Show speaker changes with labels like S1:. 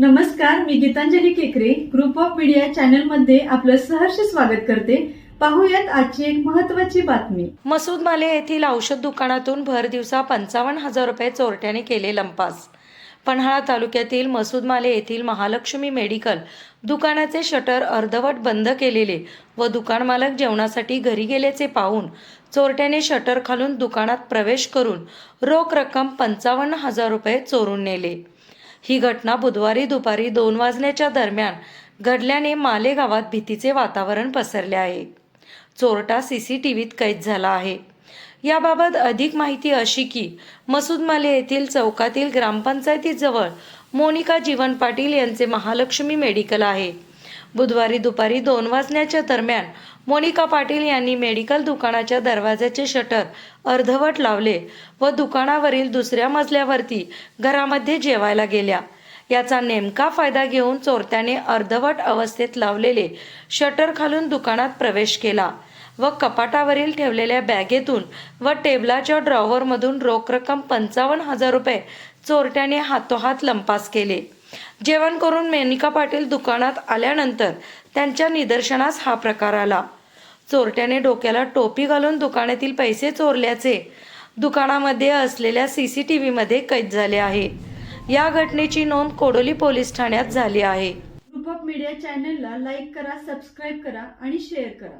S1: नमस्कार मी गीतांजली केकरे. Group of media चॅनलमध्ये आपलं सहर्ष स्वागत करते. पाहूयात आजची एक महत्वाची बातमी.
S2: मसूद माले येथील औषध दुकानातून भर दिवसा पंचावन्न हजार रुपये चोरट्याने केले लंपास. पन्हाळा तालुक्यातील मसूद माले येथील महालक्ष्मी मेडिकल दुकानाचे शटर अर्धवट बंद केलेले व दुकान मालक जेवणासाठी घरी गेल्याचे पाहून चोरट्याने शटर खालून दुकानात प्रवेश करून रोख रक्कम पंचावन्न हजार रुपये चोरून नेले. ही घटना बुधवारी दुपारी दोन वाजण्याच्या दरम्यान घडल्याने माले गावात भीतीचे वातावरण पसरले आहे. चोरटा सी सी टी व्हीत कैद झाला आहे. याबाबत अधिक माहिती अशी की मसूद माले येथील चौकातील ग्रामपंचायतीजवळ मोनिका जीवन पाटील यांचे महालक्ष्मी मेडिकल आहे. बुधवारी दुपारी दोन वाजण्याच्या दरम्यान मोनिका पाटील यांनी मेडिकल दुकानाच्या दरवाजाचे शटर अर्धवट लावले व दुकानावरील दुसऱ्या मजल्यावरती घरामध्ये जेवायला गेल्या. याचा नेमका फायदा घेऊन चोरट्याने अर्धवट अवस्थेत लावलेले शटर खालून दुकानात प्रवेश केला व कपाटावरील ठेवलेल्या बॅगेतून व टेबलाच्या ड्रॉवरमधून रोख रक्कम पंचावन्न हजार रुपये चोरट्याने हातोहात लंपास केले. जेवण करून मेनिका पाटील दुकानात आल्यानंतर त्यांच्या निदर्शनास हा प्रकार आला. चोरट्याने डोक्याला टोपी घालून दुकानातील पैसे चोरल्याचे दुकानामध्ये असलेल्या सी सी टी व्हीमध्ये कैद झाले आहे. या घटनेची नोंद कोडोली पोलीस ठाण्यात झाली आहे.
S1: ग्रुप ऑफ मीडिया चॅनलला लाईक करा सबस्क्राईब करा आणि शेअर करा.